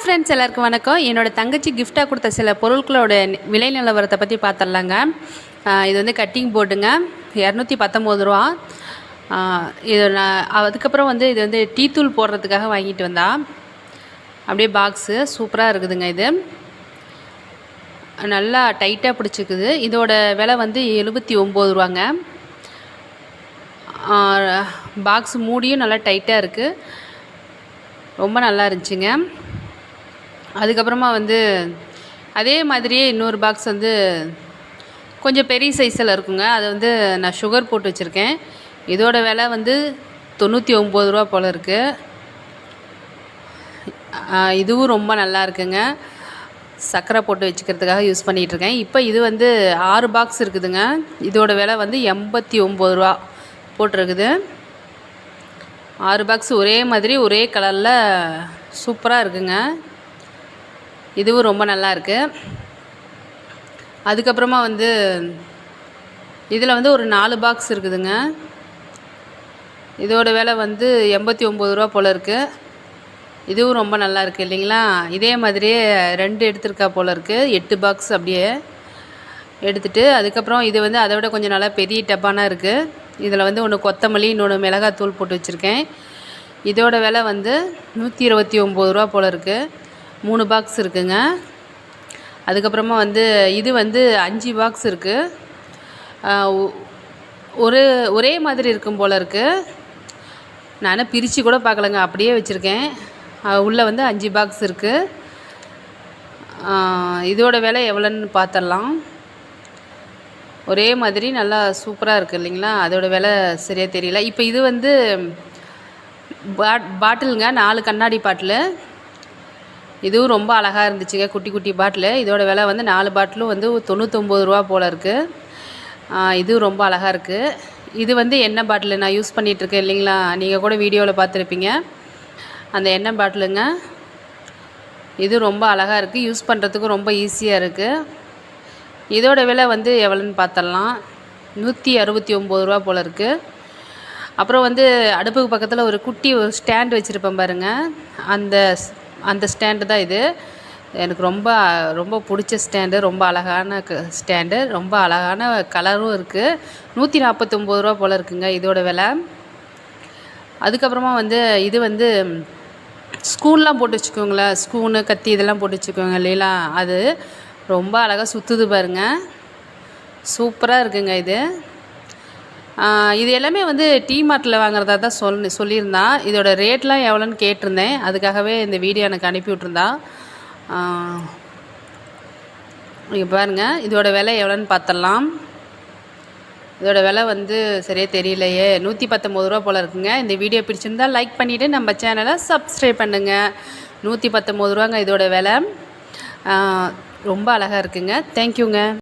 Hi friends எல்லாருக்கும் வணக்கம். என்னோடய தங்கச்சி கிஃப்டாக கொடுத்த சில பொருட்களோட விலை நிலவரத்தை பற்றி பார்த்துடலாங்க இது வந்து கட்டிங் போர்டுங்க இரநூத்தி பத்தொம்போது ரூபா. இது நான் அதுக்கப்புறம் வந்து இது வந்து டீ தூள் போடுறதுக்காக வாங்கிட்டு வந்தா. அப்படியே பாக்ஸு சூப்பராக இருக்குதுங்க இது. நல்லா டைட்டாக பிடிச்சிக்குது இதோட விலை வந்து எழுபத்தி ஒம்பது ரூபாங்க. பாக்ஸ் மூடியும் நல்லா டைட்டாக இருக்குது ரொம்ப நல்லா இருந்துச்சுங்க. அதுக்கப்புறமா வந்து அதே மாதிரியே இன்னொரு பாக்ஸ் வந்து கொஞ்சம் பெரிய சைஸில் இருக்குங்க. அதை வந்து நான் சுகர் போட்டு வச்சுருக்கேன். இதோட விலை வந்து தொண்ணூற்றி ஒம்பது ரூபா போல் இருக்குது இதுவும் ரொம்ப நல்லா இருக்குங்க. சர்க்கரை போட்டு வச்சுக்கிறதுக்காக யூஸ் பண்ணிகிட்ருக்கேன் இப்போ இது வந்து ஆறு பாக்ஸ் இருக்குதுங்க. இதோட விலை வந்து எண்பத்தி ஒம்பது ரூபா போட்டிருக்குது. ஆறு பாக்ஸ் ஒரே மாதிரி ஒரே கலரில் சூப்பராக இருக்குங்க. இதுவும் ரொம்ப நல்லா இருக்குது அதுக்கப்புறமா வந்து இதில் வந்து ஒரு நாலு பாக்ஸ் இருக்குதுங்க. இதோட விலை வந்து எண்பத்தி ஒம்பது ரூபா போல் இருக்குது இதுவும் ரொம்ப நல்லா இருக்குது இல்லைங்களா? இதே மாதிரியே ரெண்டு எடுத்திருக்கா போல் இருக்குது எட்டு பாக்ஸ் அப்படியே எடுத்துட்டு அதுக்கப்புறம் இது வந்து அதை விட கொஞ்சம் நல்லா பெரிய டப்பானா இருக்குது இதில் வந்து ஒன்று கொத்தமல்லி இன்னொன்று மிளகாத்தூள் போட்டு வச்சுருக்கேன். இதோட விலை வந்து நூற்றி இருபத்தி ஒம்பது ரூபா போல் இருக்குது மூணு பாக்ஸ் இருக்குங்க. அதுக்கப்புறமா வந்து இது வந்து அஞ்சு பாக்ஸ் இருக்குது ஒரு ஒரே மாதிரி இருக்கும் போல் இருக்குது நான் பிரித்து கூட பார்க்கலங்க அப்படியே வச்சுருக்கேன். உள்ளே வந்து அஞ்சு பாக்ஸ் இருக்குது இதோட விலை எவ்வளோன்னு பார்த்துடலாம் ஒரே மாதிரி நல்லா சூப்பராக இருக்குது இல்லைங்களா? அதோட விலை சரியாக தெரியல. இப்போ இது வந்து பாட் பாட்டிலுங்க நாலு கண்ணாடி பாட்டிலு. இதுவும் ரொம்ப அழகாக இருந்துச்சுங்க குட்டி குட்டி பாட்டிலு. இதோட விலை வந்து நாலு பாட்டிலும் வந்து தொண்ணூத்தொம்பது ரூபா போல் இருக்குது இதுவும் ரொம்ப அழகாக இருக்குது இது வந்து எண்ணெய் பாட்டிலு நான் யூஸ் பண்ணிகிட்ருக்கேன் இல்லைங்களா? நீங்கள் கூட வீடியோவில் பார்த்துருப்பீங்க. அந்த எண்ணெய் பாட்டிலுங்க. இது ரொம்ப அழகாக இருக்குது யூஸ் பண்ணுறதுக்கும் ரொம்ப ஈஸியாக இருக்குது இதோட விலை வந்து எவ்வளோன்னு பார்த்தலாம் நூற்றி அறுபத்தி ஒம்பது ரூபா போல் இருக்குது அப்புறம் வந்து அடுப்புக்கு பக்கத்தில் ஒரு குட்டி ஒரு ஸ்டாண்ட் வச்சுருப்பேன் பாருங்கள் அந்த அந்த ஸ்டாண்டு தான் இது. எனக்கு ரொம்ப ரொம்ப பிடிச்ச ஸ்டாண்டு ரொம்ப அழகான க ஸ்டாண்டு ரொம்ப அழகான கலரும் இருக்குது நூற்றி நாற்பத்தொம்பது ரூபா போல் இருக்குங்க இதோட விலை. அதுக்கப்புறமா வந்து இது வந்து ஸ்கூல்லாம் போட்டு வச்சுக்கோங்களேன். ஸ்கூனு கத்தி இதெல்லாம் போட்டு வச்சுக்கோங்க இல்லைங்களா? அது ரொம்ப அழகாக சுற்றுது பாருங்க. சூப்பராக இருக்குங்க இது. இது எல்லாமே வந்து டீ மார்ட்டில் வாங்குறதா தான் சொல் சொல்லியிருந்தான் இதோட ரேட்லாம் எவ்வளோன்னு கேட்டிருந்தேன். அதுக்காகவே இந்த வீடியோ எனக்கு அனுப்பி விட்ருந்தா இங்கே பாருங்கள் இதோட விலை எவ்வளோன்னு பார்த்துடலாம். இதோட விலை வந்து சரியாக தெரியலையே. நூற்றி பத்தொம்பது ரூபா போல் இருக்குங்க. இந்த வீடியோ பிடிச்சிருந்தா லைக் பண்ணிவிட்டு நம்ம சேனலை சப்ஸ்கிரைப் பண்ணுங்கள் நூற்றி பத்தொம்பது ரூபாங்க இதோட விலை. ரொம்ப அழகாக இருக்குங்க. தேங்க்யூங்க